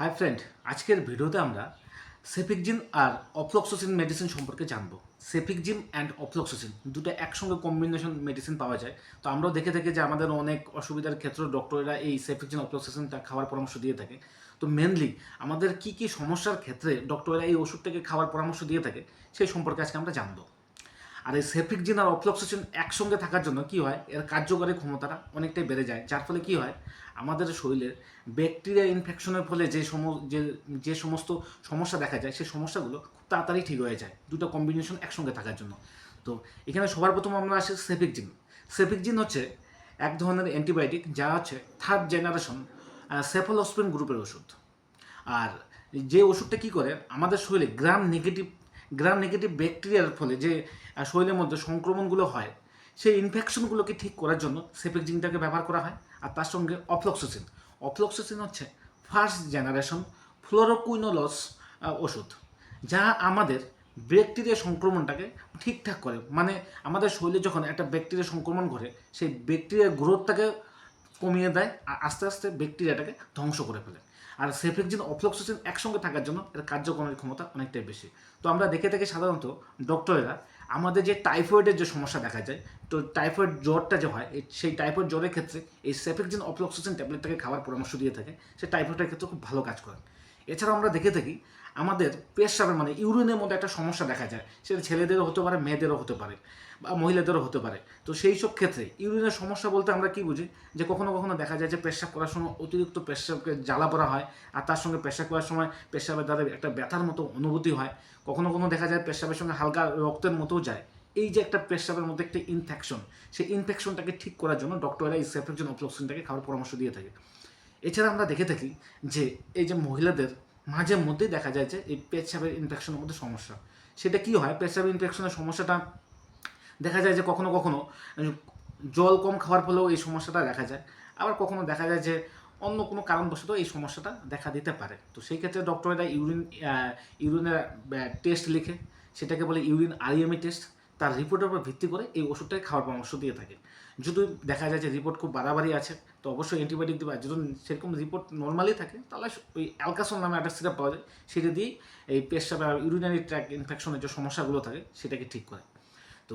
Hi friend আজকের ভিডিওতে আমরা সেফিকজিন আর অফ্লক্সোসিন মেডিসিন সম্পর্কে জানব। সেফিকজিন অ্যান্ড অফ্লক্সোসিন দুটো একসঙ্গে কম্বিনেশন মেডিসিন পাওয়া যায়। তো আমরাও দেখে থাকি যে আমাদের অনেক অসুবিধার ক্ষেত্রে ডক্টরেরা এই সেফিকজিন, অফ্লক্সোসিনটা খাওয়ার পরামর্শ দিয়ে থাকে। তো মেনলি আমাদের কি কি সমস্যার ক্ষেত্রে ডক্টরেরা এই ওষুধটাকে খাওয়ার পরামর্শ দিয়ে থাকে সেই সম্পর্কে আজকে আমরা জানব। আর এই সেফিকজিন আর অফ্লক্সিসিন একসঙ্গে থাকার জন্য কি হয়? এর কার্যকরী ক্ষমতাটা অনেকটাই বেড়ে যায়। যার ফলে কি হয়? আমাদের শরীরের ব্যাকটেরিয়া ইনফেকশনের ফলে যে সম, যে যে সমস্ত সমস্যা দেখা যায়, সেই সমস্যাগুলো খুব তাড়াতাড়ি ঠিক হয়ে যায়। দুটো কম্বিনেশন একসঙ্গে থাকার জন্য। তো এখানে সবার প্রথম আমরা আসি সেফিকজিন সেফিকজিন হচ্ছে এক ধরনের অ্যান্টিবায়োটিক যা হচ্ছে থার্ড জেনারেশন সেফালোস্পিন গ্রুপের ওষুধ। আর যে ওষুধটা কি করে? আমাদের শরীরে গ্রাম নেগেটিভ গ্রাম নেগেটিভ ব্যাকটেরিয়ার ফলে যে শরীরের মধ্যে সংক্রমণগুলো হয়, সেই ইনফেকশনগুলোকে ঠিক করার জন্য সেপেকজিনটাকে ব্যবহার করা হয়, আর তার সঙ্গে অফ্লক্সোসিন অফ্লক্সোসিন হচ্ছে ফার্স্ট জেনারেশন ফ্লোরোকুইনোলস ওষুধ, যা আমাদের ব্যাকটেরিয়া সংক্রমণটাকে ঠিকঠাক করে। মানে আমাদের শরীরে যখন একটা ব্যাকটেরিয়া সংক্রমণ ঘটে, সেই ব্যাকটেরিয়ার গ্রোথটাকে কমিয়ে দেয়, আর আস্তে আস্তে ব্যাকটেরিয়াটাকে ধ্বংস করে ফেলে। আর সেফ্লেক্সিন অফ্লক্সোসিন একসঙ্গে থাকার জন্য এর কার্যক্রমের ক্ষমতা অনেকটাই বেশি। তো আমরা দেখে থাকি সাধারণত ডক্টরেরা আমাদের যে টাইফয়েডের যে সমস্যা দেখা যায়, তো টাইফয়েড জ্বরটা যে হয় সেই টাইফয়েড জ্বরের ক্ষেত্রে এই সেফেকজিন অফ্লক্সোসিন ট্যাবলেটটাকে খাওয়ার পরামর্শ দিয়ে থাকে। সে টাইফয়েডের ক্ষেত্রে খুব ভালো কাজ করে। এছাড়াও আমরা দেখে থাকি আমাদের পেশাবের মানে ইউরিনের মধ্যে একটা সমস্যা দেখা যায়। সেটা ছেলেদেরও হতে পারে, মেয়েদেরও হতে পারে বা মহিলাদেরও হতে পারে। তো সেই সব ক্ষেত্রে ইউরিনের সমস্যা বলতে আমরা কি বুঝি? যে কখনো কখনো দেখা যায় যে পেশাব করার সময় অতিরিক্ত পেশাবকে জ্বালা পড়া হয় আর তার সঙ্গে পেশাব করার সময় পেশাবের দ্বারা একটা ব্যথার মতো অনুভূতি হয়। কখনো কখনো দেখা যায় পেশাবের সঙ্গে হালকা রক্তের মতোও যায়। এই যে একটা পেশাবের মধ্যে একটা ইনফেকশন সেই ইনফেকশনটাকে ঠিক করার জন্য ডক্টররা এই সেফেকশন অফ্লক্সিনটাকে খাওয়ার পরামর্শ দিয়ে থাকে। এছাড়া আমরা দেখে থাকি যে এই যে মহিলাদের মাঝে মধ্যেই দেখা যায় যে এই পেচ্ছাপের ইনফেকশনের মধ্যে সমস্যা। সেটা কি হয়? পেচ্ছাপের ইনফেকশনের সমস্যাটা দেখা যায় যে কখনো কখনো জল কম খাওয়ার ফলেও এই সমস্যাটা দেখা যায়। আবার কখনো দেখা যায় যে অন্য কোনো কারণবশত এই সমস্যাটা দেখা দিতে পারে। তো সেই ক্ষেত্রে ডক্টরেরা ইউরিন ইউরিনের টেস্ট লিখে, সেটাকে বলে ইউরিন আইএমই টেস্ট তার রিপোর্টের উপর ভিত্তি করে এই ওষুধটাকে খাওয়ার পরামর্শ দিয়ে থাকে। যদি দেখা যায় যে রিপোর্ট খুব বাড়াবাড়ি আছে, তো অবশ্যই অ্যান্টিবায়োটিক দেবে। যদি সেরকম রিপোর্ট নর্মালি থাকে, তাহলে ওই অ্যালকাসন নামে একটা সিরাপ পাওয়া যায়। সেটা দিয়েই এই পেশা বা ইউরিনারি ট্র্যাক ইনফেকশনের যে সমস্যাগুলো থাকে, সেটাকে ঠিক করে। তো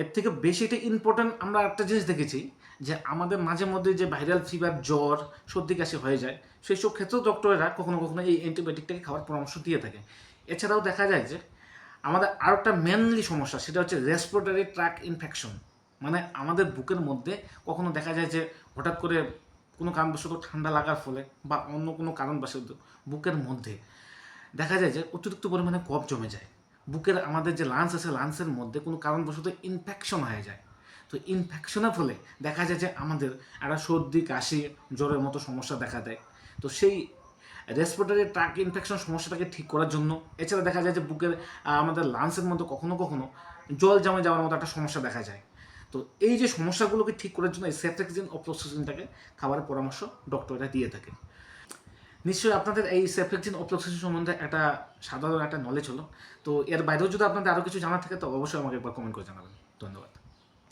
এর থেকে বেশি এটা ইম্পর্ট্যান্ট আমরা একটা জিনিস দেখেছি, যে আমাদের মাঝে মধ্যে যে ভাইরাল ফিভার জ্বর, সর্দি কাশি হয়ে যায়, সেই সব ক্ষেত্রেও ডক্টরেরা কখনো কখনো এই অ্যান্টিবায়োটিকটাকে খাওয়ার পরামর্শ দিয়ে থাকে। এছাড়াও দেখা যায় যে আমাদের আরও একটা মেনলি সমস্যা, সেটা হচ্ছে রেসপিরেটরি ট্র্যাক ইনফেকশন মানে আমাদের বুকের মধ্যে কখনো দেখা যায় যে হঠাৎ করে কোনো কারণবশত ঠান্ডা লাগার ফলে বা অন্য কোনো কারণবশত বুকের মধ্যে দেখা যায় যে অতিরিক্ত পরিমাণে কফ জমে যায়। বুকের আমাদের যে লাঞ্চ আছে লাঞ্চের মধ্যে কোনো কারণবশত ইনফেকশন হয়ে যায়। তো ইনফেকশনের ফলে দেখা যায় যে আমাদের একটা সর্দি, কাশি, জ্বরের মতো সমস্যা দেখা দেয়। তো সেই রেসপিরেটরি ট্র্যাক ইনফেকশন সমস্যাটাকে ঠিক করার জন্য। এছাড়া দেখা যায় যে বুকের আমাদের লাঞ্চের মধ্যে কখনো কখনো জল জমে যাওয়ার মতো একটা সমস্যা দেখা যায়। তো এই যে সমস্যাগুলোকে ঠিক করার জন্য এই সেফ্রেক্সিন অপ্রোসিনটাকে খাবারের পরামর্শ ডক্টররা দিয়ে থাকে নিশ্চয়ই আপনাদের এই সেফ্রেক্সিন অপ্রোসিন সম্বন্ধে একটা সাধারণ একটা নলেজ হলো। তো এর বাইরেও যদি আপনাদের আরও কিছু জানার থাকে, তো অবশ্যই আমাকে একবার কমেন্ট করে জানাবেন। ধন্যবাদ।